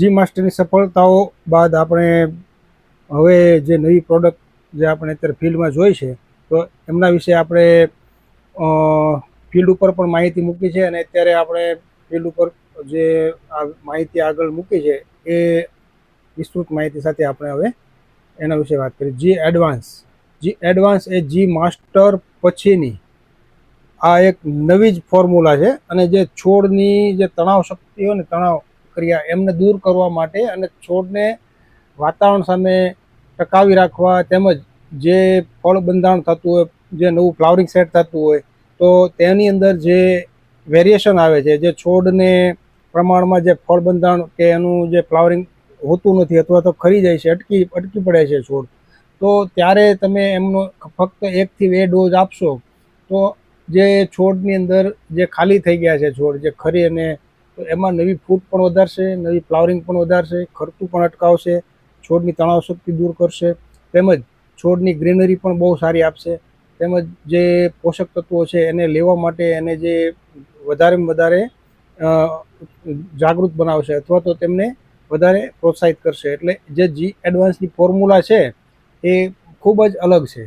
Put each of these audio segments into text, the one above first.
જી માસ્ટરની સફળતાઓ બાદ આપણે હવે જે નવી પ્રોડક્ટ જે આપણે અત્યારે ફિલ્ડમાં જોઈ છે, તો એમના વિશે આપણે ફિલ્ડ ઉપર પણ માહિતી મૂકી છે અને અત્યારે આપણે ફિલ્ડ ઉપર જે આ માહિતી આગળ મૂકી છે, એ વિસ્તૃત માહિતી સાથે આપણે હવે એના વિશે વાત કરીએ જી એડવાન્સ જી એડવાન્સ એ જી માસ્ટર પછીની આ એક નવી જ ફોર્મ્યુલા છે અને જે છોડની જે તણાવ શક્તિ હોય ને તણાવ ક્રિયા એમને દૂર કરવા માટે અને છોડને વાતાવરણ સામે ટકાવી રાખવા તેમજ જે ફળ બંધારણ થતું હોય, જે નવું ફ્લાવરિંગ સેટ થતું હોય, તો તેની અંદર જે વેરિએશન આવે છે, જે છોડને પ્રમાણમાં જે ફળ બંધારણ કે એનું જે ફ્લાવરિંગ હોતું નથી અથવા તો ખરી જાય છે, અટકી અટકી પડે છે છોડ, તો ત્યારે તમે એમનો ફક્ત એકથી બે ડોઝ આપશો, તો જે છોડની અંદર જે ખાલી થઈ ગયા છે છોડ, જે ખરી અને એમાં નવી ફૂટ પણ વધારશે, નવી ફ્લાવરિંગ પણ વધારશે, ખર્ચું પણ અટકાવશે, છોડની તણાવ શક્તિ દૂર કરશે. તેમજ છોડની ગ્રીનરી પણ બહુ સારી આપશે. તેમજ જે પોષક તત્વો છે એને લેવા માટે એને જે વધારેમાં વધારે જાગૃત બનાવશે અથવા તો તેમને વધારે પ્રોત્સાહિત કરશે. એટલે જે જી એડવાન્સની ફોર્મ્યુલા છે એ ખૂબ જ અલગ છે.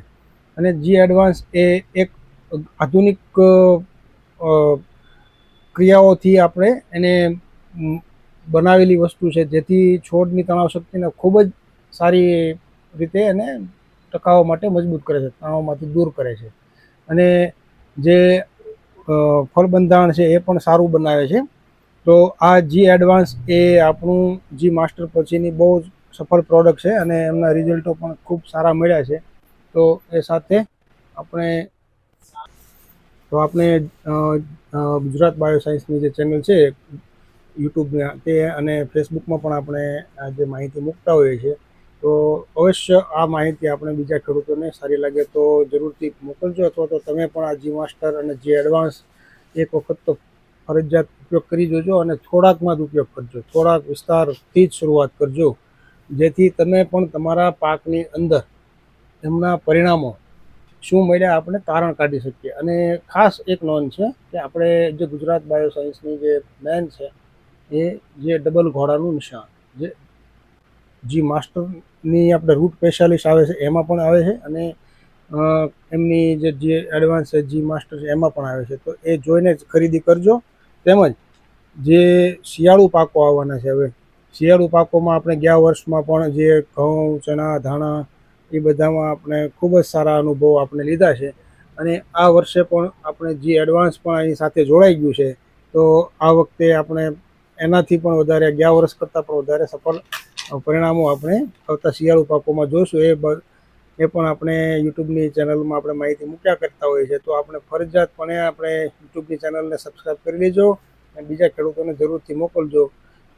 અને જી એડવાન્સ એ એક આધુનિક ક્રિયાઓથી આપણે એને બનાવેલી વસ્તુ છે, જેથી છોડની તણાવ શક્તિને ખૂબ જ સારી રીતે એને ટકાવવા માટે મજબૂત કરે છે, તણાવમાંથી દૂર કરે છે. અને જે ફળબંધારણ છે એ પણ સારું બનાવે છે. તો આ જી એડવાન્સ એ આપણું જી માસ્ટર પછીની બહુ જ સફળ પ્રોડક્ટ છે અને એમના રિઝલ્ટો પણ ખૂબ સારા મળ્યા છે. તો એ સાથે આપણે તો આપણે ગુજરાત બાયોસાયન્સની જે ચેનલ છે, યુટ્યુબના તે અને ફેસબુકમાં પણ આપણે આ જે માહિતી મૂકતા હોઈએ છીએ, તો અવશ્ય આ માહિતી આપણે બીજા ખેડૂતોને સારી લાગે તો જરૂરથી મોકલજો અથવા તો તમે પણ આ જી માસ્ટર અને જી એડવાન્સ એક વખત તો ફરજિયાત ઉપયોગ કરી જોજો અને થોડાકમાં જ ઉપયોગ કરજો. થોડાક વિસ્તારથી જ શરૂઆત કરજો, જેથી તમે પણ તમારા પાકની અંદર એમના પરિણામો શું મળ્યા આપણે તારણ કાઢી શકીએ. અને ખાસ એક નોંધ છે કે આપણે જે ગુજરાત બાયોસાયન્સની જે મેન છે, એ જે ડબલ ઘોડાનું નિશાન, જે જી માસ્ટરની આપણે રૂટ સ્પેશિયાલિસ્ટ આવે છે, એમાં પણ આવે છે અને એમની જે જે એડવાન્સ છે, જી માસ્ટર છે, એમાં પણ આવે છે. તો એ જોઈને જ ખરીદી કરજો. તેમજ જે શિયાળુ પાકો આવવાના છે, હવે શિયાળુ પાકોમાં આપણે ગયા વર્ષમાં પણ જે ઘઉં, ચણા, ધાણા એ બધામાં આપણે ખૂબ જ સારા અનુભવો આપણે લીધા છે. અને આ વર્ષે પણ આપણે જે એડવાન્સ પણ એની સાથે જોડાઈ ગયું છે, તો આ વખતે આપણે એનાથી પણ વધારે ગયા વર્ષ કરતાં પણ વધારે સફળ પરિણામો આપણે આવતા શિયાળુ પાકોમાં જોઈશું એ એ પણ આપણે યુટ્યુબની ચેનલમાં આપણે માહિતી મૂક્યા કરતા હોઈએ છીએ. તો આપણે ફરજિયાતપણે આપણે યુટ્યુબની ચેનલને સબસ્ક્રાઈબ કરી લેજો અને બીજા ખેડૂતોને જરૂરથી મોકલજો.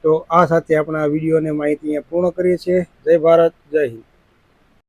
તો આ સાથે આપણે આ વિડીયોને માહિતી અહીંયા પૂર્ણ કરીએ છીએ. જય ભારત, જય હિન્દ.